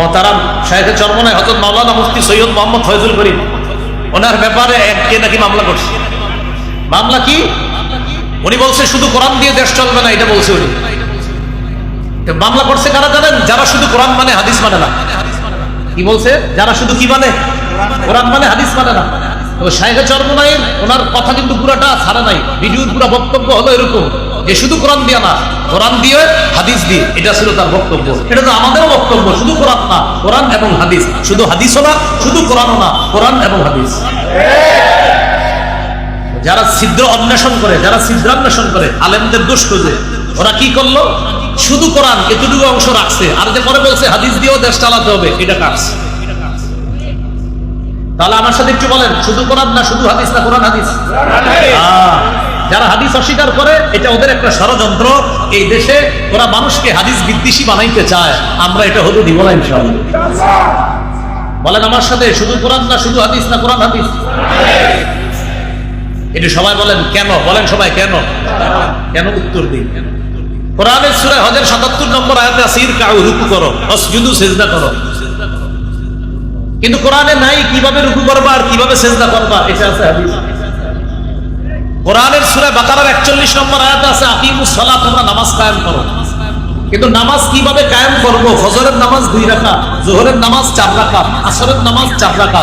মহতারাম শাহেখে চরমনায় হজরত মাওলানা মুফতি সৈয়দ মোহাম্মদ ফয়জুল করিম, ওনার ব্যাপারে কে নাকি মামলা করছে। মামলা কি? উনি বলছে শুধু কোরআন দিয়ে দেশ চলবে না, এটা বলছে উনি। মামলা করছে কারা জানেন? যারা শুধু কোরআন মানে হাদিস মানে না। কি বলছে? যারা শুধু কি মানে? কোরআন মানে হাদিস মানে না। তো শাহেখে চরমনাইয়ের ওনার কথা কিন্তু পুরাটা ছাড়া নাই। ভিডিওর পুরো বক্তব্য হলো এরকম। যে শুধু কোরআন দিয়ে না কোরআন দিয়ে হাদিস দিয়ে। এটা ছিল তার বক্তব্য। এটা তো আমাদেরও বক্তব্য শুধু কোরআন না কোরআন এবং হাদিস। শুধু হাদিসও না শুধু কোরআনও না কোরআন এবং হাদিস। যারা ছিদ্র অন্বেষণ করে যারা ছিদ্রান্বেষণ করে আলেমদের দোষ খোঁজে ওরা কি করল? শুধু কোরআন এতটুকু অংশ রাখছে। আর যে পরে বলছে হাদিস দিয়েও দেশ চালাতে হবে এটা কাজ তাহলে আমার সাথে একটু বলেন শুধু কোরআন না শুধু হাদিস না কোরআন হাদিস? যারা হাদিস অস্বীকার করে, এটা ওদের একটা ষড়যন্ত্র। এই দেশে ওরা মানুষকে হাদিস বিদ্বেষী বানাইতে চায়। আমরা এটা হতে দিব না, ইনশাআল্লাহ। বলেন আমার সাথে, শুধু কোরআন না, শুধু হাদিস না কোরআন হাদিস? এটা সবাই বলেন, কেন? বলেন সবাই, কেন? কেন উত্তর দিন কোরআনের সূরা হজের 77 নম্বর আয়াতে আছে, ইরকাউ, রুকু করো, অসজুদু, সিজদা করো। কিন্তু কোরআনে নাই কীভাবে রুকু করবা আর কীভাবে সেজদা করবা? এটা আছে হাদিস। কোরআনের সুরে বাকারার 41 নম্বর আয়াত আছে সালাত তোমরা নামাজ কায়েম করো। কিন্তু নামাজ কীভাবে কায়েম করব? ফজরের নামাজ দুই রাখা জোহরের নামাজ চার রাখা আসরের নামাজ চার রাখা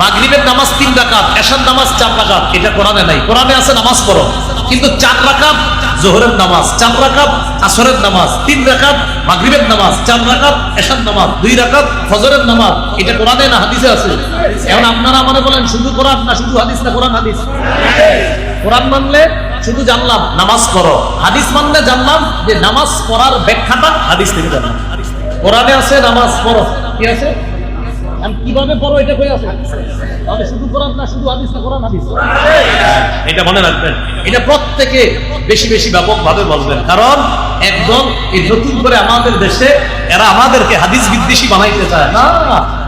মাগরিবের নামাজ তিন রাকাত, এশার নামাজ চার রাকাত, এটা কোরআনে নাই। কোরআনে আছে নামাজ পড়ো। কিন্তু চার রাকাত জোহরের নামাজ, চার রাকাত আসরের নামাজ, তিন রাকাত মাগরিবের নামাজ, চার রাকাত এশার নামাজ, দুই রাকাত ফজরের নামাজ। এটা কোরআনে না হাদিসে আছে? এখন আপনারা মনে বলেন, শুধু কোরআন না শুধু হাদিস না কোরআন হাদিস? কোরআন মানলে শুধু জানলাম, নামাজ পড়ো। হাদিস মানলে জানলাম যে নামাজ পড়ার ব্যাখ্যাটা হাদিস থেকে জানলাম। কোরআনে আছে, নামাজ পড়ো। কি আছে? কীভাবে পড়ো এটা কই আছে? তাহলে শুধু কোরআন না, শুধু হাদিস না, কোরআন, হাদিস। এটা মনে রাখবেন, এটা প্রত্যেকে বেশি বেশি ব্যাপকভাবে বলবেন। কারণ একদম এই নতুন করে আমাদের দেশে এরা আমাদেরকে হাদিস বিদ্বেষী বানাইতে চায়। না,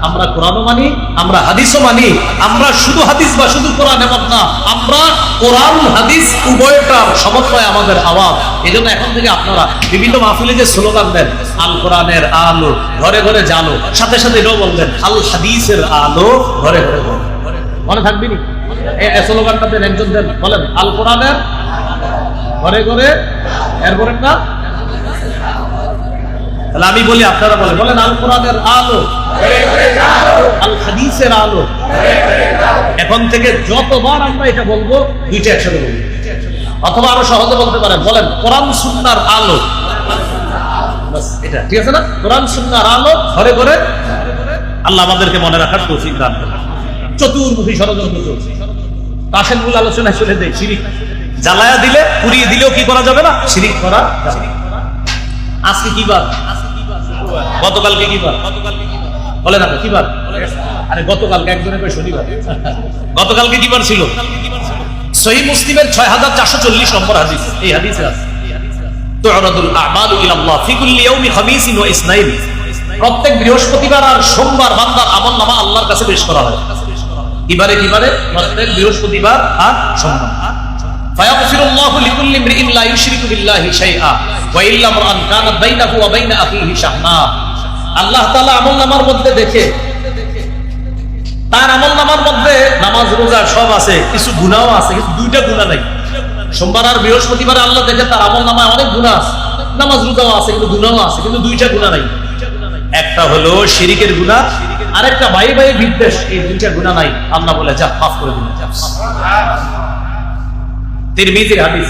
আমরা কোরআনও মানি, আমরা হাদিসও মানি, আমরা শুধু হাদিস বা শুধু কোরআন এমন না, আমরা কোরআন, হাদিস উভয়টার সমন্বয় আমাদের আওয়াজ। এই জন্য এখন থেকে আপনারা বিভিন্ন মাহফিলে যে স্লোগান দেন, আল কোরআনের আলো ঘরে ঘরে জালো, সাথে সাথে এটাও বলবেন, আল হাদিসের আলো ঘরে ঘরে। মনে থাকবি নি? স্লোগানটা দেন, একজন দেন, বলেন, আল কোরআনের ঘরে ঘরে এরপরে না তাহলে আমি বলি, আপনারা বলেন বলেন আল কোরআনের আলো। আল হাদিসের আলো। এখন থেকে যতবার আমরা এটা বলব, দুইটা একসাথে বলব। অথবা আরও সহজে বলতে পারেন, বলেন, কোরআন, সুন্নার আলো। এটা ঠিক আছে না? কোরআন, সুন্নার আলো, ঘরে ঘরে। আল্লাহ আমাদেরকে মনে রাখার তৌফিক দান করেন। চতুর্মুখী ষড়যন্ত্র চলছে। মূল আলোচনায় চলে দেয় শিরিক। জ্বালায়া দিলে, পুড়িয়ে দিলেও কি করা যাবে না? শিরিক করা। আজকে কি বার? গতকালকে কি বার বলে না কি বার আরে, গতকালকে একজনের কয় শনিবার? গতকালকে কি বার ছিল? সহি মুসলিমের ছয় হাজার চারশো চল্লিশ নম্বর হাদিস। এই হাদিসে আছে। প্রত্যেক বৃহস্পতিবার আর সোমবার বান্দার আমল নামা আল্লাহর কাছে পেশ করা হয়। কিবারে কিবারে? প্রত্যেক বৃহস্পতিবার আর সোমবার। فيغفر الله لكل امرئ لا يشرك بالله شيئا والا امرا كانت بينه وبين اخيه شحناء আল্লাহ তাআলা আমল নামার মধ্যে দেখে তার আমল নামার মধ্যে নামাজ রোজা সব আছে কিছু গুনাহও আছে কিন্তু দুইটা গুনাহ নাই সোমবার আর বৃহস্পতিবার আল্লাহ দেখে তার আমল নামায় অনেক গুনাহ আছে নামাজ রোজাও আছে কিন্তু গুনাহও আছে কিন্তু দুইটা গুনাহ নাই একটা হলো শিরিকের গুনাহ আরেকটা ভাই ভাই বিদ্বেষ এই দুইটা গুনাহ নাই আল্লাহ বলে যা মাফ করে দিন হাদিস।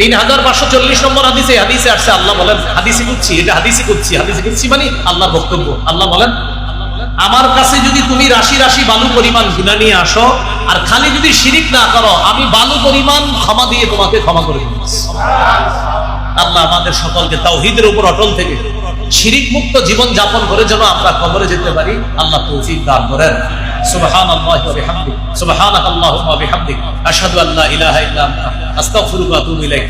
তিন হাজার পাঁচশো চল্লিশ নম্বর হাদিসে আসছে, আল্লাহ বলেন, হাদিসি করছি এটা হাদিসি করছি হাদিসি করছি মানে আল্লাহ বক্তব্য। আল্লাহ বলেন আমার কাছে যদি তুমি রাশি রাশি বালু পরিমাণ গুণা নিয়ে আসো, আর খালি যদি শিরিক না করো, আমি বালু পরিমাণ ক্ষমা দিয়ে তোমাকে ক্ষমা করে আল্লাহ আমাদের সকলকে তাওহীদের উপর অটল থেকে শিরিক মুক্ত জীবন যাপন করে যেন আমরা কবরে যেতে পারি, আল্লাহ তৌফিক দান করেন। সুবহানাল্লাহি ওয়া বিহামদিহি। সুবহানাকাল্লাহুম্মা ওয়া বিহামদিক আশহাদু আল্লা ইলাহা ইল্লা আনতা। আস্তাগফিরুকা ওয়া আতুবু ইলাইক।